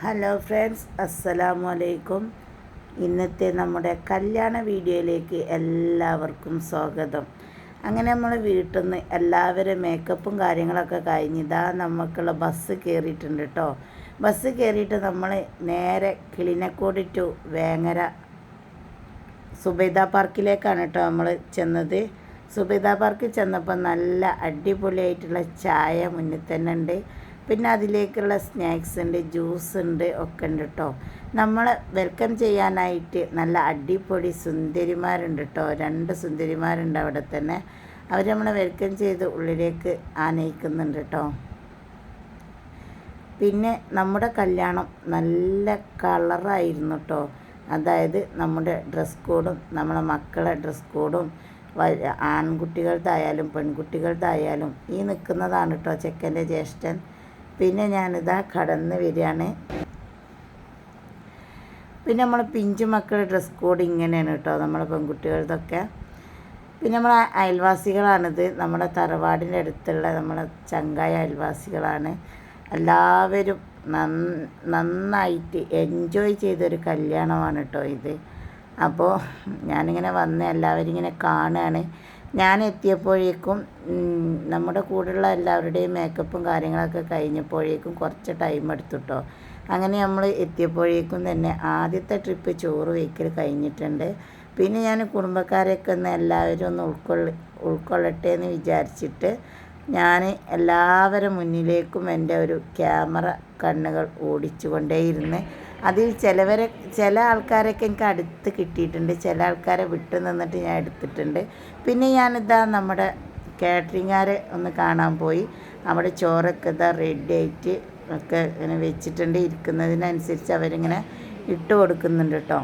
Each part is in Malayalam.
ഹലോ ഫ്രണ്ട്സ് അസ്സലാമു അലൈക്കും ഇന്നത്തെ നമ്മുടെ കല്യാണ വീഡിയോയിലേക്ക് എല്ലാവർക്കും സ്വാഗതം. അങ്ങനെ നമ്മൾ വീട്ടിൽ നിന്ന് എല്ലാവരും മേക്കപ്പും കാര്യങ്ങളൊക്കെ കഴിഞ്ഞ് ഇതാ നമുക്കുള്ള ബസ് കയറിയിട്ടുണ്ട് കേട്ടോ ബസ് കയറിയിട്ട് നമ്മൾ നേരെ കിളിനക്കോടി ടു വേങ്ങര സുബൈദ പാർക്കിലേക്കാണ് കേട്ടോ നമ്മൾ ചെന്നത്. സുബൈദ പാർക്കിൽ ചെന്നപ്പോൾ നല്ല അടിപൊളിയായിട്ടുള്ള ചായ മുന്നിൽ തന്നെ ഉണ്ട്. പിന്നെ അതിലേക്കുള്ള സ്നാക്സ് ഉണ്ട് ജ്യൂസ് ഉണ്ട് ഒക്കെ ഉണ്ട് കേട്ടോ നമ്മൾ വെൽക്കം ചെയ്യാനായിട്ട് നല്ല അടിപൊളി സുന്ദരിമാരുണ്ട് കേട്ടോ രണ്ട് സുന്ദരിമാരുണ്ട് അവിടെ തന്നെ. അവർ നമ്മളെ വെൽക്കം ചെയ്ത് ഉള്ളിലേക്ക് ആനയിക്കുന്നുണ്ട് കേട്ടോ പിന്നെ നമ്മുടെ കല്യാണം നല്ല കളറായിരുന്നു കേട്ടോ അതായത് നമ്മുടെ ഡ്രസ് കോഡും നമ്മളെ മക്കളെ ഡ്രസ് കോഡും ആൺകുട്ടികളുടെ ആയാലും പെൺകുട്ടികളുടെ ആയാലും ഈ നിൽക്കുന്നതാണ് കേട്ടോ ചെക്കന്റെ ജ്യേഷ്ഠൻ. പിന്നെ ഞാനിതാ കടന്ന് വരികയാണ്. പിന്നെ നമ്മൾ പിഞ്ചു മക്കളുടെ ഡ്രസ് കോഡ് ഇങ്ങനെയാണ് കേട്ടോ നമ്മളെ പെൺകുട്ടികളുടെയൊക്കെ പിന്നെ നമ്മളെ അയൽവാസികളാണിത്. നമ്മുടെ തറവാടിന്റെ അടുത്തുള്ള നമ്മളെ ചങ്കായ അയൽവാസികളാണ്. എല്ലാവരും നന്നായിട്ട് എൻജോയ് ചെയ്തൊരു കല്യാണമാണ് കേട്ടോ ഇത്. അപ്പോൾ ഞാനിങ്ങനെ വന്ന് എല്ലാവരും ഇങ്ങനെ കാണുകയാണ്. ഞാൻ എത്തിയപ്പോഴേക്കും നമ്മുടെ കൂടെയുള്ള എല്ലാവരുടെയും മേക്കപ്പും കാര്യങ്ങളൊക്കെ കഴിഞ്ഞപ്പോഴേക്കും കുറച്ച് ടൈം എടുത്തു കേട്ടോ അങ്ങനെ നമ്മൾ എത്തിയപ്പോഴേക്കും തന്നെ ആദ്യത്തെ ട്രിപ്പ് ചോറ് വയ്ക്കൽ കഴിഞ്ഞിട്ടുണ്ട്. പിന്നെ ഞാൻ കുടുംബക്കാരെയൊക്കെ ഒന്ന് എല്ലാവരും ഒന്ന് ഉൾക്കൊള്ള ഉൾക്കൊള്ളട്ടെ എന്ന് വിചാരിച്ചിട്ട് ഞാൻ എല്ലാവരും മുന്നിലേക്കും എന്റെ ഒരു ക്യാമറ കണ്ണുകൾ ഓടിച്ചു കൊണ്ടേയിരുന്ന് അതിൽ ചിലവരെ ചില ആൾക്കാരൊക്കെ എനിക്ക് അടുത്ത് കിട്ടിയിട്ടുണ്ട്. ചില ആൾക്കാരെ വിട്ടു നിന്നിട്ട് ഞാൻ എടുത്തിട്ടുണ്ട്. പിന്നെ ഞാനിതാ നമ്മുടെ കാറ്ററിങ്ങാരെ ഒന്ന് കാണാൻ പോയി. അവിടെ ചോറൊക്കെ ഇതാ റെഡി ആയിട്ട് ഒക്കെ ഇങ്ങനെ വെച്ചിട്ടുണ്ട്. ഇരിക്കുന്നതിനനുസരിച്ച് അവരിങ്ങനെ ഇട്ട് കൊടുക്കുന്നുണ്ട് കേട്ടോ.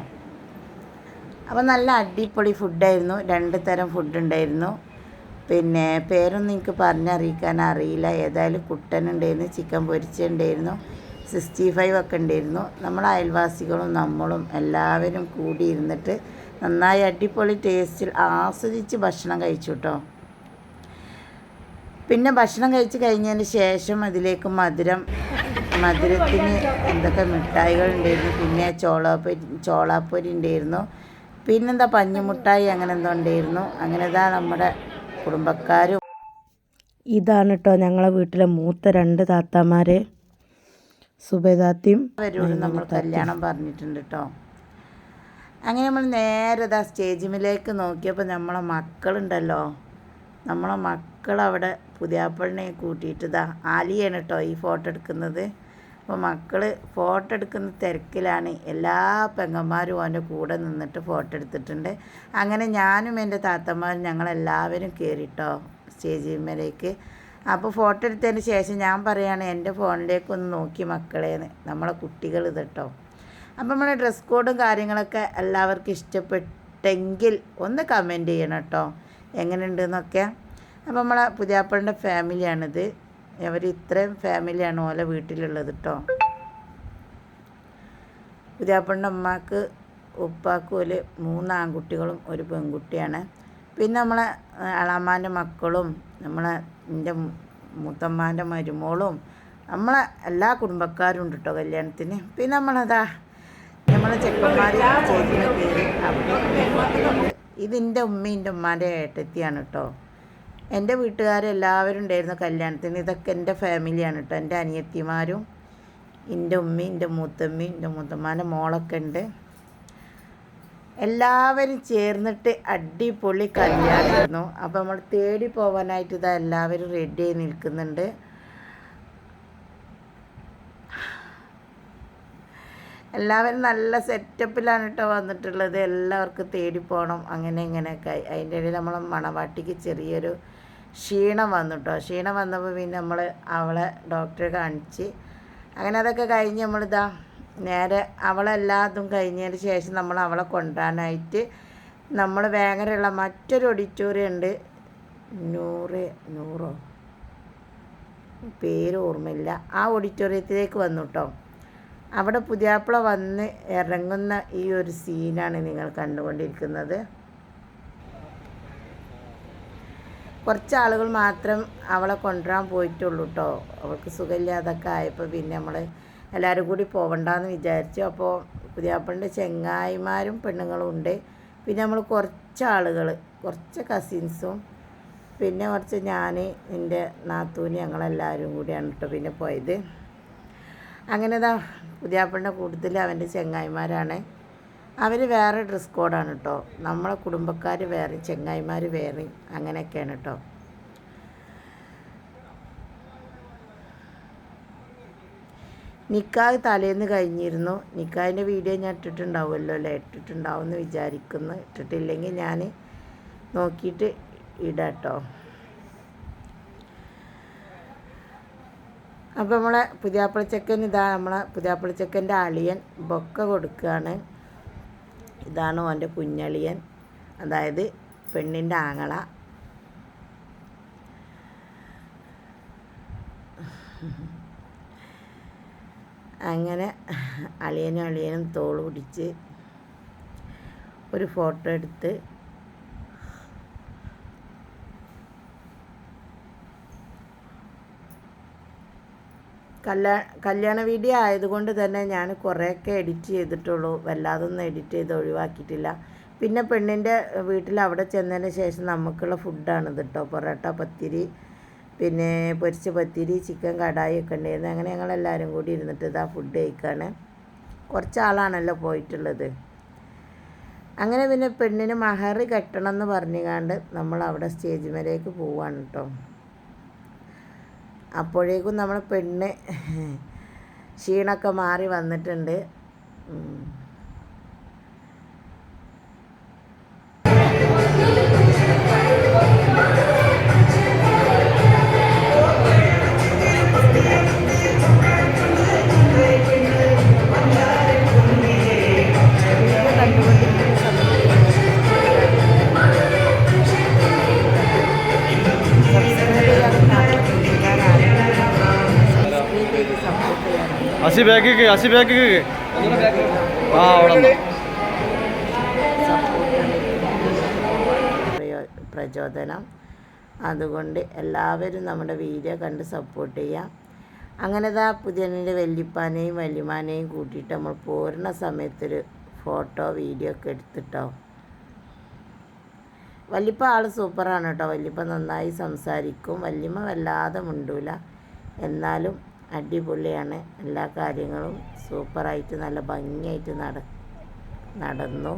അപ്പോൾ നല്ല അടിപൊളി ഫുഡായിരുന്നു. രണ്ട് തരം ഫുഡ് ഉണ്ടായിരുന്നു. പിന്നെ പേരൊന്നും എനിക്ക് പറഞ്ഞറിയിക്കാൻ അറിയില്ല. ഏതായാലും കുട്ടനുണ്ടായിരുന്നു ചിക്കൻ പൊരിച്ചുണ്ടായിരുന്നു സിക്സ്റ്റി ഫൈവ് ഒക്കെ ഉണ്ടായിരുന്നു. നമ്മൾ അയൽവാസികളും നമ്മളും എല്ലാവരും കൂടി ഇരുന്നിട്ട് നന്നായി അടിപൊളി ടേസ്റ്റിൽ ആസ്വദിച്ച് ഭക്ഷണം കഴിച്ചു കേട്ടോ പിന്നെ ഭക്ഷണം കഴിച്ച് കഴിഞ്ഞതിന് ശേഷം അതിലേക്ക് മധുരം മധുരത്തിന് എന്തൊക്കെ മിഠായികൾ ഉണ്ടായിരുന്നു. പിന്നെ ചോളാപ്പൊരി ചോളാപ്പൊരി ഉണ്ടായിരുന്നു. പിന്നെന്താ പഞ്ഞിമുട്ടായി അങ്ങനെ എന്തോ ഉണ്ടായിരുന്നു. അങ്ങനെ ഇതാ നമ്മുടെ കുടുംബക്കാരും. ഇതാണ് കേട്ടോ ഞങ്ങളെ വീട്ടിലെ മൂത്ത രണ്ട് താത്താമാരെ. സുബേദാത്തിയും അവരോട് നമ്മൾ കല്യാണം പറഞ്ഞിട്ടുണ്ട് കേട്ടോ അങ്ങനെ നമ്മൾ നേരെ ഇതാ സ്റ്റേജിമിലേക്ക് നോക്കിയപ്പോൾ നമ്മളെ മക്കളുണ്ടല്ലോ. നമ്മളെ മക്കൾ അവിടെ പുതിയാപ്പളിനെ കൂട്ടിയിട്ട് ഇതാ ആലിയാണ് കേട്ടോ ഈ ഫോട്ടോ എടുക്കുന്നത്. അപ്പോൾ മക്കൾ ഫോട്ടോ എടുക്കുന്ന തിരക്കിലാണ് എല്ലാ പെങ്ങന്മാരും അവന്റെ കൂടെ നിന്നിട്ട് ഫോട്ടോ എടുത്തിട്ടുണ്ട്. അങ്ങനെ ഞാനും എന്റെ താത്തമാരും ഞങ്ങളെല്ലാവരും കയറിട്ടോ സ്റ്റേജിന്മേലേക്ക് അപ്പോൾ ഫോട്ടോ എടുത്തതിന് ശേഷം ഞാൻ പറയുകയാണ് എന്റെ ഫോണിലേക്ക് ഒന്ന് നോക്കി മക്കളേന്ന്. നമ്മളെ കുട്ടികൾ ഇത് കേട്ടോ അപ്പോൾ നമ്മുടെ ഡ്രസ് കോഡും കാര്യങ്ങളൊക്കെ എല്ലാവർക്കും ഇഷ്ടപ്പെട്ടെങ്കിൽ ഒന്ന് കമന്റ് ചെയ്യണം കേട്ടോ എങ്ങനെയുണ്ടെന്നൊക്കെ. അപ്പോൾ നമ്മളെ പുതിയാപ്പളിന്റെ ഫാമിലിയാണിത്. അവർ ഇത്രയും ഫാമിലിയാണ് ഓലെ വീട്ടിലുള്ളത് കേട്ടോ പുതിയാപ്പളിന്റെ അമ്മയ്ക്ക് ഉപ്പാക്കും ഒരു മൂന്ന് ആൺകുട്ടികളും ഒരു പെൺകുട്ടിയാണ്. പിന്നെ നമ്മളെ അളാമ്മാന്റെ മക്കളും നമ്മളെ എന്റെ മൂത്തമ്മാന്റെ മരുമോളും നമ്മളെ എല്ലാ കുടുംബക്കാരും ഉണ്ട് കേട്ടോ കല്യാണത്തിന്. പിന്നെ നമ്മളതാ നമ്മളെ ചെക്കന്മാർ ചേച്ചിനെ പേര് ഇതിന്റെ ഇതിന്റെ ഉമ്മീന്റെ ഉമ്മാന്റെ ഏട്ടത്തിയാണ് കേട്ടോ എന്റെ വീട്ടുകാരെല്ലാവരും ഉണ്ടായിരുന്നു കല്യാണത്തിന്. ഇതൊക്കെ എന്റെ ഫാമിലിയാണ് കേട്ടോ എന്റെ അനിയത്തിമാരും എന്റെ ഉമ്മയും എന്റെ മൂത്തമ്മയും എന്റെ മൂത്തമ്മാന്റെ മോളൊക്കെ ഉണ്ട്. എല്ലാവരും ചേർന്നിട്ട് അടിപൊളി കല്യാണമായിരുന്നു അപ്പോൾ നമ്മൾ തേടി പോകാനായിട്ട് ഇതാ എല്ലാവരും റെഡി ആയി നിൽക്കുന്നുണ്ട്. എല്ലാവരും നല്ല സെറ്റപ്പിലാണ് കേട്ടോ വന്നിട്ടുള്ളത്. എല്ലാവർക്കും തേടി പോകണം അങ്ങനെ ഇങ്ങനെയൊക്കെ അതിന്റെ ഇടയിൽ നമ്മൾ മണവാട്ടിക്ക് ചെറിയൊരു ക്ഷീണം വന്നു കേട്ടോ ക്ഷീണം വന്നപ്പോൾ പിന്നെ നമ്മൾ അവളെ ഡോക്ടറെ കാണിച്ച്. അങ്ങനെ അതൊക്കെ കഴിഞ്ഞ് നമ്മളിതാ നേരെ അവളെല്ലാതും കഴിഞ്ഞതിന് ശേഷം നമ്മൾ അവളെ കൊണ്ടുവരാനായിട്ട് നമ്മൾ വേങ്ങരയുള്ള മറ്റൊരു ഓഡിറ്റോറിയം ഉണ്ട്. നൂറ് നൂറോ? പേര് ഓർമ്മയില്ല. ആ ഓഡിറ്റോറിയത്തിലേക്ക് വന്നു കേട്ടോ അവിടെ പുതിയാപ്പിള വന്ന് ഇറങ്ങുന്ന ഈ ഒരു സീനാണ് നിങ്ങൾ കണ്ടുകൊണ്ടിരിക്കുന്നത്. കുറച്ച് ആളുകൾ മാത്രം അവളെ കൊണ്ടുവരാൻ പോയിട്ടുള്ളൂ കേട്ടോ അവൾക്ക് സുഖമില്ലാതൊക്കെ ആയപ്പോൾ പിന്നെ നമ്മൾ എല്ലാവരും കൂടി പോവണ്ടെന്ന് വിചാരിച്ചു. അപ്പോൾ പുതിയാപ്പിളിന്റെ ചെങ്ങായിമാരും പെണ്ണുങ്ങളും ഉണ്ട്. പിന്നെ നമ്മൾ കുറച്ച് ആളുകൾ കുറച്ച് കസിൻസും പിന്നെ കുറച്ച് ഞാൻ എന്റെ നാത്തൂന് ഞങ്ങളെല്ലാവരും കൂടിയാണ് കേട്ടോ പിന്നെ പോയത്. അങ്ങനെ ഇതാ പുതിയാപ്പിളിന്റെ കൂട്ടത്തിൽ അവന്റെ ചെങ്ങായിമാരാണ്. അവർ വേറെ ഡ്രസ് കോഡാണ് കേട്ടോ നമ്മളെ കുടുംബക്കാർ വേറെ ചെങ്ങായിമാർ വേറെ അങ്ങനെയൊക്കെയാണ് കേട്ടോ നിക്കാഹ് തലേന്ന് കഴിഞ്ഞിരുന്നു. നിക്കാഹിന്റെ വീഡിയോ ഞാൻ ഇട്ടിട്ടുണ്ടാവുമല്ലോ അല്ലേ? ഇട്ടിട്ടുണ്ടാവും എന്ന് വിചാരിക്കുന്നു. ഇട്ടിട്ടില്ലെങ്കിൽ ഞാൻ നോക്കിയിട്ട് ഇടാട്ടോ. അപ്പോൾ നമ്മളെ പുതിയാപ്പിളച്ചക്കൻ ഇതാ നമ്മളെ പുതിയാപ്പിളച്ചക്കന്റെ അളിയൻ ബൊക്ക കൊടുക്കുകയാണ്. ഇതാണ് ഓന്റെ കുഞ്ഞളിയൻ. അതായത് പെണ്ണിന്റെ ആങ്ങള. അങ്ങനെ അളിയനും അളിയനും തോൾ പിടിച്ച് ഒരു ഫോട്ടോ എടുത്ത് കല്യാ കല്യാണ വീഡിയോ ആയതുകൊണ്ട് തന്നെ ഞാൻ കുറേയൊക്കെ എഡിറ്റ് ചെയ്തിട്ടുള്ളൂ. വല്ലാതൊന്നും എഡിറ്റ് ചെയ്ത് ഒഴിവാക്കിയിട്ടില്ല. പിന്നെ പെണ്ണിന്റെ വീട്ടിൽ അവിടെ ചെന്നതിന് ശേഷം നമുക്കുള്ള ഇത് കേട്ടോ പൊറോട്ട പത്തിരി പിന്നെ പൊരിച്ച പത്തിരി ചിക്കൻ കടായി ഒക്കെ ഉണ്ടായിരുന്നു. അങ്ങനെ ഞങ്ങളെല്ലാവരും കൂടി ഇരുന്നിട്ട് ഇതാ ഫുഡ് കഴിക്കുകയാണ് കുറച്ച് ആളാണല്ലോ പോയിട്ടുള്ളത്. അങ്ങനെ പിന്നെ പെണ്ണിന് മഹറി കെട്ടണം എന്ന് പറഞ്ഞുകൊണ്ട് നമ്മൾ അവിടെ സ്റ്റേജ് മേലേക്ക് പോവാണ് കേട്ടോ അപ്പോഴേക്കും നമ്മൾ പെണ്ണ് ക്ഷീണമൊക്കെ മാറി വന്നിട്ടുണ്ട്. അസി ബാക്കിക്ക് അസി ബാക്കിക്ക് ആ അവിടെ പ്രചോദനം. അതുകൊണ്ട് എല്ലാവരും നമ്മുടെ വീഡിയോ കണ്ട് സപ്പോർട്ട് ചെയ്യാം. അങ്ങനെ ഇതാ പുതിയണ്ണിന്റെ വല്യപ്പാനെയും വല്യമാനെയും കൂട്ടിയിട്ട് നമ്മൾ പോരുന്ന സമയത്തൊരു ഫോട്ടോ വീഡിയോ ഒക്കെ എടുത്തിട്ടോ. വല്യപ്പ ആൾ സൂപ്പറാണ് കേട്ടോ. വല്യപ്പ നന്നായി സംസാരിക്കും. വല്യമ്മ വല്ലാതെ മുണ്ടൂല. എന്നാലും അടിപൊളിയാണ്. എല്ലാ കാര്യങ്ങളും സൂപ്പറായിട്ട് നല്ല ഭംഗിയായിട്ട് നട നടന്നു.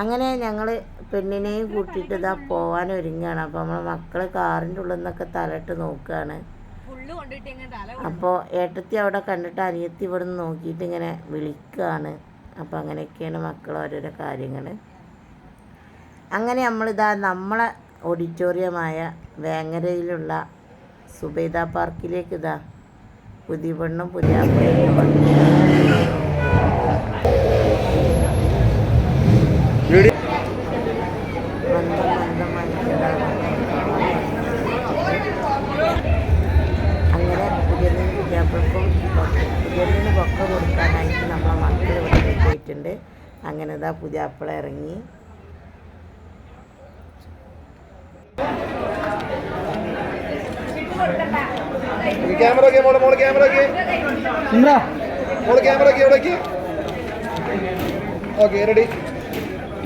അങ്ങനെ ഞങ്ങൾ പെണ്ണിനെയും കൂട്ടിയിട്ട് ഇതാ പോകാൻ ഒരുങ്ങുകയാണ് അപ്പോൾ നമ്മളെ മക്കൾ കാറിന്റെ ഉള്ളിൽ നിന്നൊക്കെ തലയിട്ട് നോക്കുകയാണ് അപ്പോൾ ഏട്ടത്തി അവിടെ കണ്ടിട്ട് അനിയത്തി ഇവിടെ നിന്ന് നോക്കിയിട്ട് ഇങ്ങനെ വിളിക്കുകയാണ് അപ്പോൾ അങ്ങനെയൊക്കെയാണ് മക്കൾ ഓരോരോ കാര്യങ്ങൾ അങ്ങനെ നമ്മളിതാ നമ്മളെ ഓഡിറ്റോറിയമായ വേങ്ങരയിലുള്ള സുബൈദ പാർക്കിലേക്ക് ഇതാ. പുതിയ പെണ്ണും പുതിയ അങ്ങനെ കൊടുക്കാനായിട്ട് നമ്മളെ മക്കൾ ഇവിടെ പോയിട്ടുണ്ട്. അങ്ങനെ ഇതാ പുതിയാപ്പിള ഇറങ്ങി. ക്യാമറ ഒക്കെ മോളെ മോളെ ക്യാമറ ഒക്കെ. മോളെ ക്യാമറ ഒക്കെ എവിടേക്ക്? ഓക്കെ റെഡി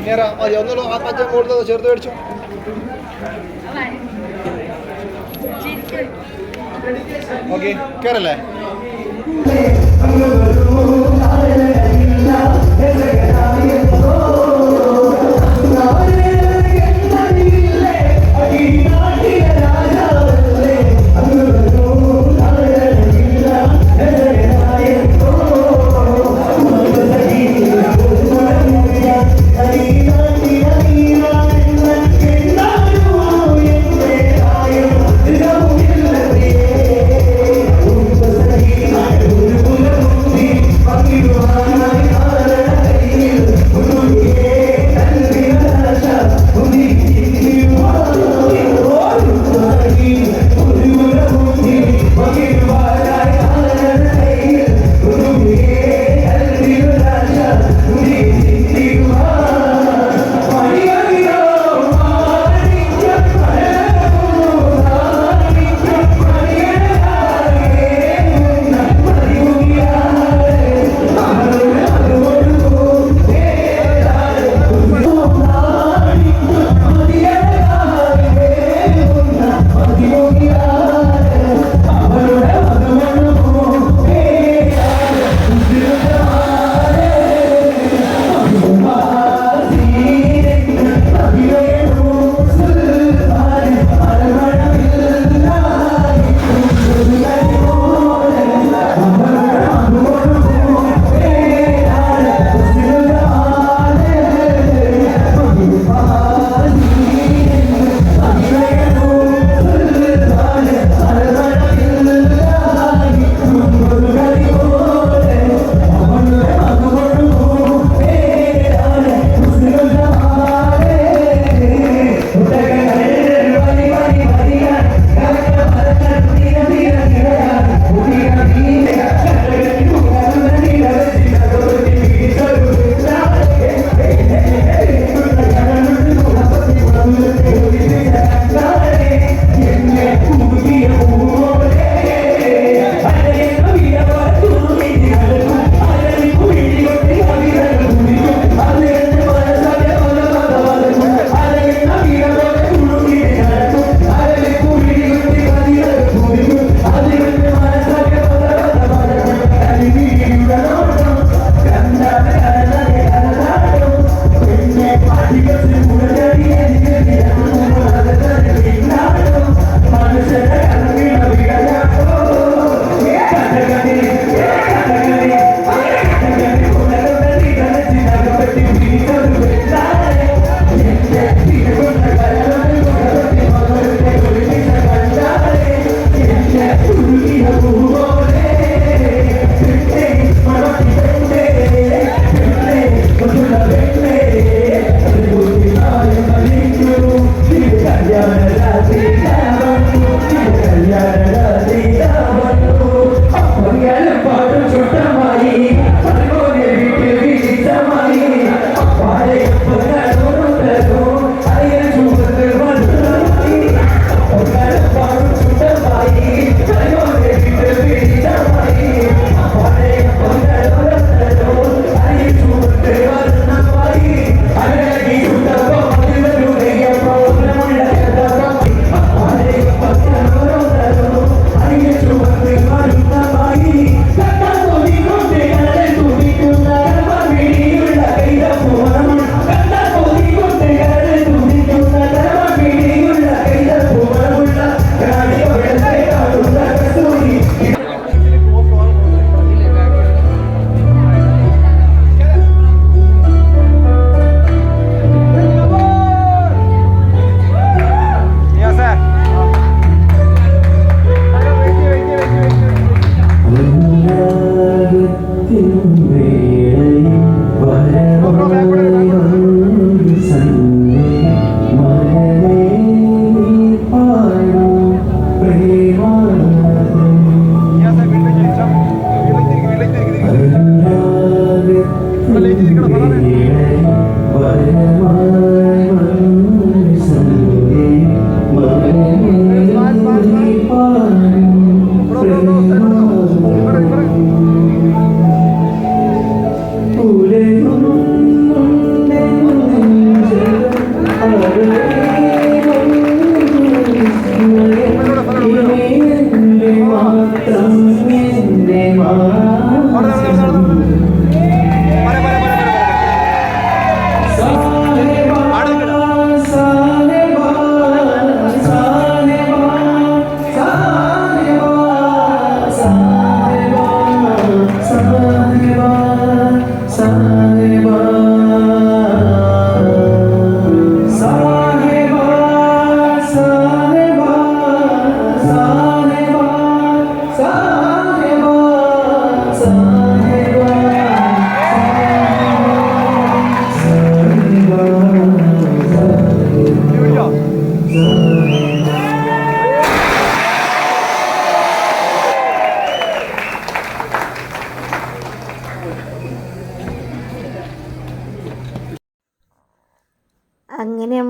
നേരാ മതി ആ പച്ച മുകളിൽ ചേർത്ത് മേടിച്ചു. ഓക്കെ കയറല്ലേ ും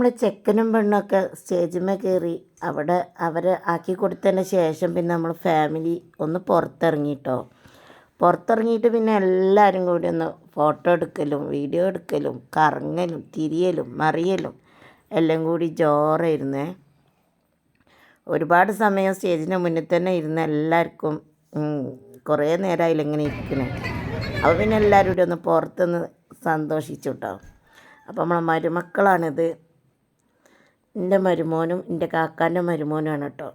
നമ്മൾ ചെക്കനും പെണ്ണൊക്കെ സ്റ്റേജിന്മേ കയറി അവിടെ അവരെ ആക്കി കൊടുത്തതിന് ശേഷം പിന്നെ നമ്മൾ ഫാമിലി ഒന്ന് പുറത്തിറങ്ങിയിട്ടോ പുറത്തിറങ്ങിയിട്ട് പിന്നെ എല്ലാവരും കൂടി ഒന്ന് ഫോട്ടോ എടുക്കലും വീഡിയോ എടുക്കലും കറങ്ങലും തിരിയലും മറിയലും എല്ലാം കൂടി ജോറായിരുന്നേ. ഒരുപാട് സമയം സ്റ്റേജിന്റെ മുന്നിൽ തന്നെ ഇരുന്ന് എല്ലാവർക്കും കുറേ നേരമായില്ല ഇങ്ങനെ ഇരിക്കണേ. അപ്പോൾ പിന്നെ എല്ലാവരും കൂടി ഒന്ന് പുറത്തുനിന്ന് സന്തോഷിച്ചു കേട്ടോ അപ്പോൾ നമ്മളെ മരുമക്കളാണിത്. എന്റെ മരുമോനും എന്റെ കാക്കാന്റെ മരുമോനുമാണ് കേട്ടോ.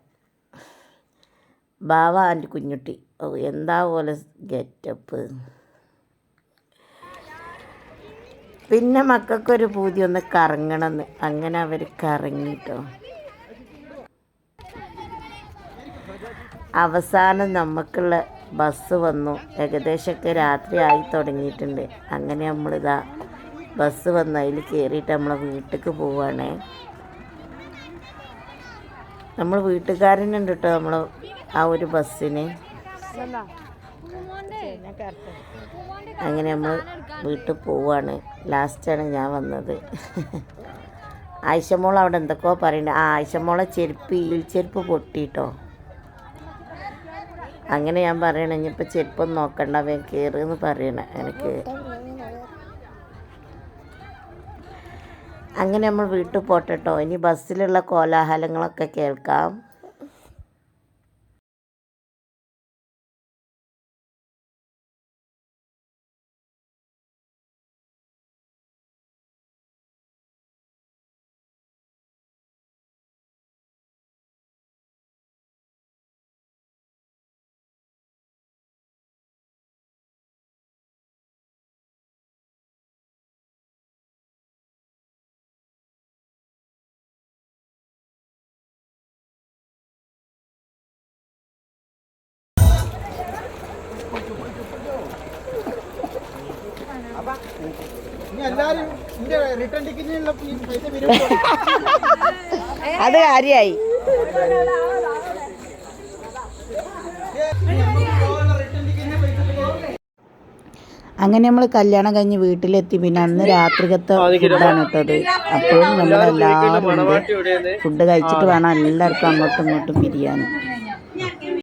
ബാവ ആന്റെ കുഞ്ഞുട്ടി. ഓ എന്താ പോലെ ഗെറ്റപ്പ്? പിന്നെ മക്കൾക്കൊരു പൂതി ഒന്ന് കറങ്ങണമെന്ന്. അങ്ങനെ അവർ കറങ്ങിട്ടോ. അവസാനം നമുക്കുള്ള ബസ് വന്നു. ഏകദേശമൊക്കെ രാത്രി ആയി തുടങ്ങിയിട്ടുണ്ട്. അങ്ങനെ നമ്മളിതാ ബസ് വന്ന്. അതിൽ കയറിയിട്ട് നമ്മളെ വീട്ടിലേക്ക് പോവുകയാണേ നമ്മൾ വീട്ടുകാരനുണ്ട് കേട്ടോ നമ്മൾ ആ ഒരു ബസ്സിന്. അങ്ങനെ നമ്മൾ വീട്ടിൽ പോവാണ്. ലാസ്റ്റാണ് ഞാൻ വന്നത്. ആയിഷമോൾ അവിടെ എന്തൊക്കെയോ പറയുന്നുണ്ട് ആ ആയിഷമോളെ ചെരുപ്പ് ഈൽ ചെരുപ്പ് പൊട്ടിട്ടോ. അങ്ങനെ ഞാൻ പറയണ ഇനിയിപ്പോൾ ചെരുപ്പൊന്നും നോക്കണ്ട വേഗം കയറുമെന്ന് പറയണേ. എനിക്ക് അങ്ങനെ നമ്മൾ വീട്ടിൽ പോട്ടെട്ടോ. ഇനി ബസ്സിലുള്ള കോലാഹലങ്ങളൊക്കെ കേൾക്കാം. അത് കാര്യായി. അങ്ങനെ നമ്മൾ കല്യാണം കഴിഞ്ഞ് വീട്ടിലെത്തി. പിന്നെ അന്ന് രാത്രികത്തെ ഫുഡാണ് ഇട്ടത് അപ്പോഴും നമ്മളെല്ലാവരും. ഫുഡ് കഴിച്ചിട്ട് വേണം എല്ലാവർക്കും അങ്ങോട്ടും ഇങ്ങോട്ടും പിരിയാൻ